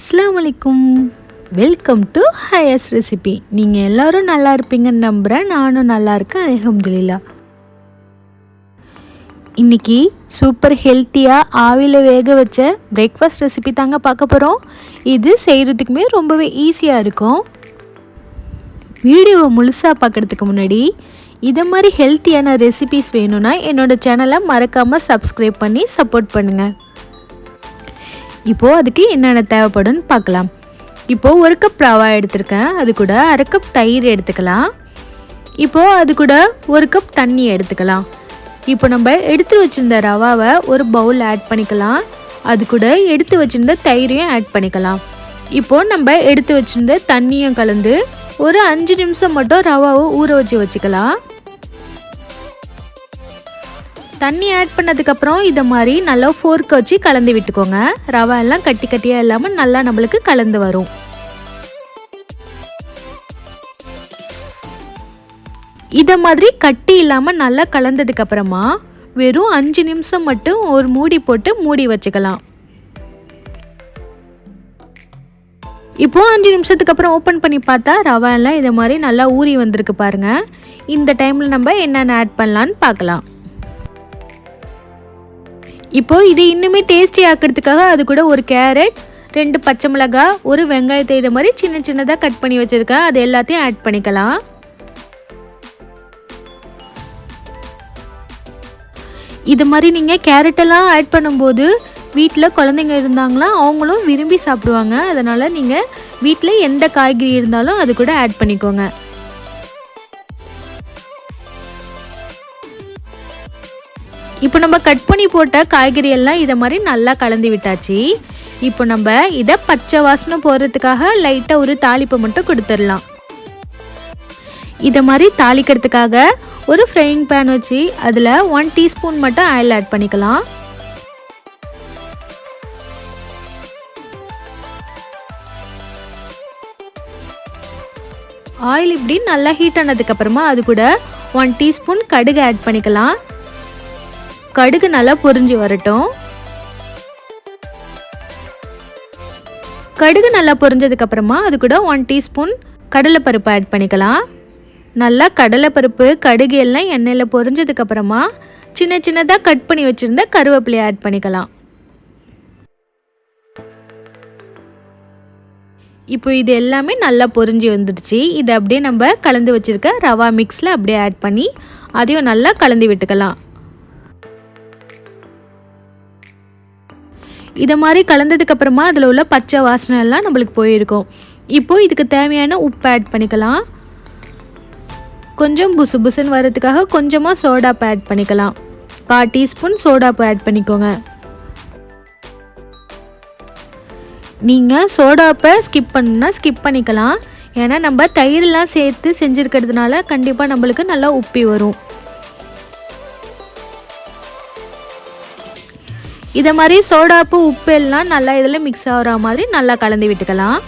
அஸ்லாம் வலைக்கும் welcome to Hiace recipe நீங்கள் எல்லோரும் நல்லா இருப்பீங்கன்னு நம்புகிறேன் நானும் நல்லா இருக்கேன். அலமதுல்லா இன்னைக்கு சூப்பர் ஹெல்த்தியாக ஆவியில் வேக வச்ச பிரேக்ஃபாஸ்ட் ரெசிபி தாங்க பார்க்க போகிறோம் இது செய்கிறதுக்குமே ரொம்பவே ஈஸியாக இருக்கும். வீடியோவை முழுசாக பார்க்குறதுக்கு முன்னாடி இதை மாதிரி ஹெல்த்தியான ரெசிபிஸ் வேணும்னா என்னோடய சேனலை மறக்காமல் சப்ஸ்கிரைப் பண்ணி சப்போர்ட் பண்ணுங்கள் இப்போது அதுக்கு என்னென்ன தேவைப்படும்னு பார்க்கலாம். இப்போது ஒரு கப் ரவா எடுத்திருக்கேன். அது கூட அரை கப் தயிர் எடுத்துக்கலாம். இப்போது அது கூட ஒரு கப் தண்ணி எடுத்துக்கலாம். இப்போ நம்ம எடுத்து வச்சுருந்த ரவாவை ஒரு பவுல் ஆட் பண்ணிக்கலாம். அது கூட எடுத்து வச்சுருந்த தயிரையும் ஆட் பண்ணிக்கலாம். இப்போது நம்ம எடுத்து வச்சுருந்த தண்ணியும் கலந்து ஒரு அஞ்சு நிமிஷம் மட்டும் ரவாவை ஊற வச்சு வச்சுக்கலாம். தண்ணி ஆட் பண்ணதுக்கப்புறம் இதை மாதிரி நல்லா ஃபோர்க் வச்சு கலந்து விட்டுக்கோங்க. ரவை எல்லாம் கட்டி கட்டியாக இல்லாமல் நல்லா நம்மளுக்கு கலந்து வரும். இதை மாதிரி கட்டி இல்லாமல் நல்லா கலந்ததுக்கப்புறமா வெறும் அஞ்சு நிமிஷம் மட்டும் ஒரு மூடி போட்டு மூடி வச்சுக்கலாம். இப்போ அஞ்சு நிமிஷத்துக்கு அப்புறம் ஓப்பன் பண்ணி பார்த்தா ரவை எல்லாம் இதை மாதிரி நல்லா ஊறி வந்திருக்கு பாருங்க. இந்த டைமில் நம்ம என்னென்ன ஆட் பண்ணலான்னு பார்க்கலாம். இப்போ இது இன்னுமே டேஸ்டி ஆக்கிறதுக்காக அது கூட ஒரு கேரட் ரெண்டு பச்சை மிளகாய் ஒரு வெங்காயத்தை இது மாதிரி சின்ன சின்னதாக கட் பண்ணி வச்சுருக்கேன். அது எல்லாத்தையும் ஆட் பண்ணிக்கலாம். இது மாதிரி நீங்கள் கேரட்டெல்லாம் ஆட் பண்ணும்போது வீட்டில் குழந்தைங்க இருந்தாங்களா அவங்களும் விரும்பி சாப்பிடுவாங்க. அதனால் நீங்கள் வீட்டில் எந்த காய்கறி இருந்தாலும் அது கூட ஆட் பண்ணிக்கோங்க. இப்போ நம்ம கட் பண்ணி போட்ட காய்கறி எல்லாம் இதை மாதிரி நல்லா கலந்து விட்டாச்சு. இப்போ நம்ம இதை பச்சை வாசனை போடுறதுக்காக லைட்டாக ஒரு தாளிப்பை மட்டும் கொடுத்துடலாம். இதை மாதிரி தாளிக்கிறதுக்காக ஒரு ஃப்ரையிங் பேன் வச்சு அதில் ஒன் டீஸ்பூன் மட்டும் ஆயில் ஆட் பண்ணிக்கலாம். ஆயில் இப்படி நல்லா ஹீட் ஆனதுக்கப்புறமா அது கூட ஒன் டீஸ்பூன் கடுகு ஆட் பண்ணிக்கலாம். கடுகு நல்லா பொரிஞ்சு வரட்டும். கடுகு நல்லா பொரிஞ்சதுக்கு அப்புறமா அது கூட ஒன் டீஸ்பூன் கடலைப்பருப்பு ஆட் பண்ணிக்கலாம். நல்லா கடலைப்பருப்பு கடுகு எல்லாம் எண்ணெயில் பொரிஞ்சதுக்கு அப்புறமா சின்ன சின்னதாக கட் பண்ணி வச்சுருந்த கருவேப்பிலையை ஆட் பண்ணிக்கலாம். இப்போ இது எல்லாமே நல்லா பொரிஞ்சு வந்துடுச்சு. இதை அப்படியே நம்ம கலந்து வச்சுருக்க ரவா மிக்ஸில் அப்படியே ஆட் பண்ணி அதையும் நல்லா கலந்து விட்டுக்கலாம். இதை மாதிரி கலந்ததுக்கு அப்புறமா அதில் உள்ள பச்சை வாசனை எல்லாம் நம்மளுக்கு போயிருக்கும். இப்போது இதுக்கு தேவையான உப்பு ஆட் பண்ணிக்கலாம். கொஞ்சம் புசு புசுன்னு வரதுக்காக கொஞ்சமாக சோடாப்பு ஆட் பண்ணிக்கலாம். கால் டீஸ்பூன் சோடாப்பு ஆட் பண்ணிக்கோங்க. நீங்கள் சோடாப்பை ஸ்கிப் பண்ணுன்னா ஸ்கிப் பண்ணிக்கலாம். ஏன்னா நம்ம தயிரெலாம் சேர்த்து செஞ்சுருக்கிறதுனால கண்டிப்பாக நம்மளுக்கு நல்லா உப்பி வரும். இதை மாதிரி சோடாப்பு உப்பு எல்லாம் நல்லா இதில் மிக்ஸ் ஆகிற மாதிரி நல்லா கலந்து விட்டுக்கலாம்.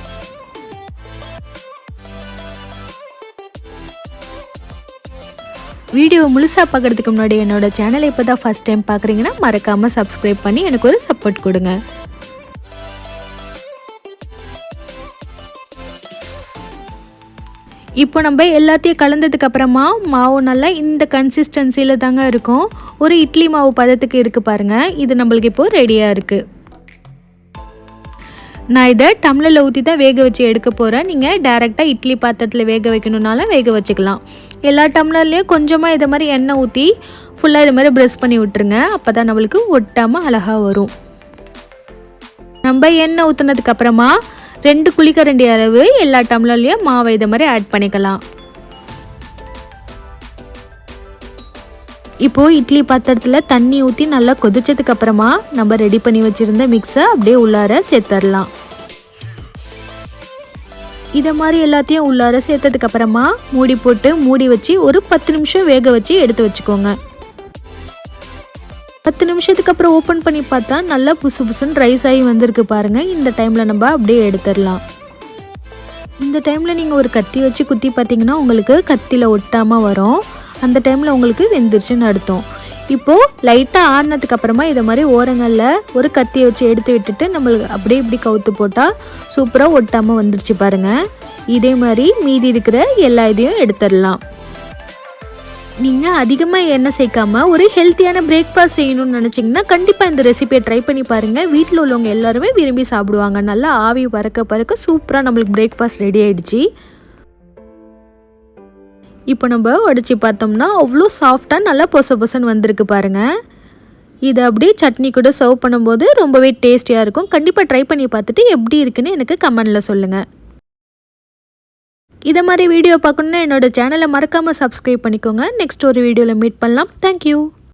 வீடியோ முழுசாக பார்க்குறதுக்கு முன்னாடி என்னோட சேனலை இப்போ தான் ஃபஸ்ட் டைம் பார்க்குறீங்கன்னா மறக்காமல் சப்ஸ்கிரைப் பண்ணி எனக்கு ஒரு சப்போர்ட் கொடுங்க. இப்போ நம்ம எல்லாத்தையும் கலந்ததுக்கு அப்புறமா மாவு நல்லா இந்த கன்சிஸ்டன்சியில் தாங்க இருக்கும். ஒரு இட்லி மாவு பதத்துக்கு இருக்குது பாருங்கள் இது நம்மளுக்கு இப்போது ரெடியாக இருக்குது நான் இதை டம்ளரில் ஊற்றி தான் வேக வச்சு எடுக்க போகிறேன் நீங்கள் டேரெக்டாக இட்லி பாத்திரத்தில் வேக வைக்கணுன்னாலும் வேக வச்சுக்கலாம். எல்லா டம்ளர்லேயும் கொஞ்சமாக இதை மாதிரி எண்ணெய் ஊற்றி ஃபுல்லாக இது மாதிரி ப்ரெஷ் பண்ணி விட்டுருங்க. அப்போ தான் நம்மளுக்கு ஒட்டாமல் அழகாக வரும். நம்ம எண்ணெய் ஊற்றுனதுக்கு அப்புறமா ரெண்டு குழிக்கரண்டி அளவு எல்லா டம்ளர்லேயும் மாவை இதை மாதிரி ஆட் பண்ணிக்கலாம். இப்போது இட்லி பாத்திரத்தில் தண்ணி ஊற்றி நல்லா கொதிச்சதுக்கு அப்புறமா நம்ம ரெடி பண்ணி வச்சுருந்த மிக்ஸை அப்படியே உள்ளார சேர்த்துடலாம் இதை மாதிரி எல்லாத்தையும் உள்ளார சேர்த்ததுக்கு அப்புறமா மூடி போட்டு மூடி வச்சு ஒரு பத்து நிமிஷம் வேக வச்சு எடுத்து வச்சுக்கோங்க. பத்து நிமிஷத்துக்கு அப்புறம் ஓப்பன் பண்ணி பார்த்தா நல்லா புசு புசுன்னு ரைஸ் ஆகி வந்திருக்கு பாருங்கள் இந்த டைமில் நம்ம அப்படியே எடுத்துடலாம். இந்த டைமில் நீங்கள் ஒரு கத்தி வச்சு குத்தி பார்த்தீங்கன்னா உங்களுக்கு கத்தியில் ஒட்டாமல் வரும். அந்த டைமில் உங்களுக்கு வெந்துருச்சுன்னு அர்த்தம். இப்போது லைட்டாக ஆறுனதுக்கு அப்புறமா இதை மாதிரி ஓரங்களில் ஒரு கத்தியை வச்சு எடுத்து விட்டுட்டு நம்மளுக்கு அப்படியே இப்படி கவுத்து போட்டால் சூப்பராக ஒட்டாமல் வந்துருச்சு பாருங்கள் இதே மாதிரி மீதி இருக்கிற எல்லா இதையும் எடுத்துடலாம். நீங்கள் அதிகமாக எண்ணெய் சேர்க்காம ஒரு ஹெல்த்தியான பிரேக்ஃபாஸ்ட் செய்யணும்னு நினச்சிங்கன்னா கண்டிப்பாக இந்த ரெசிபியை ட்ரை பண்ணி பாருங்கள் வீட்டில் உள்ளவங்க எல்லாருமே விரும்பி சாப்பிடுவாங்க. நல்லா ஆவி பறக்க பறக்க சூப்பராக நம்மளுக்கு பிரேக்ஃபாஸ்ட் ரெடி ஆகிடுச்சு இப்போ நம்ம உடச்சி பார்த்தோம்னா அவ்வளோ சாஃப்டாக நல்லா பொச பொசன்னு வந்திருக்கு பாருங்கள் இதை அப்படியே சட்னி கூட சர்வ் பண்ணும்போது ரொம்பவே டேஸ்டியாக இருக்கும். கண்டிப்பாக ட்ரை பண்ணி பார்த்துட்டு எப்படி இருக்குன்னு எனக்கு கமெண்டில் சொல்லுங்கள் இதை மாதிரி வீடியோ பார்க்கணுன்னா என்னோட சேனலை மறக்காமல் சப்ஸ்கிரைப் பண்ணிக்கோங்க. நெக்ஸ்ட் ஒரு வீடியோவில் மீட் பண்ணலாம். தேங்க்யூ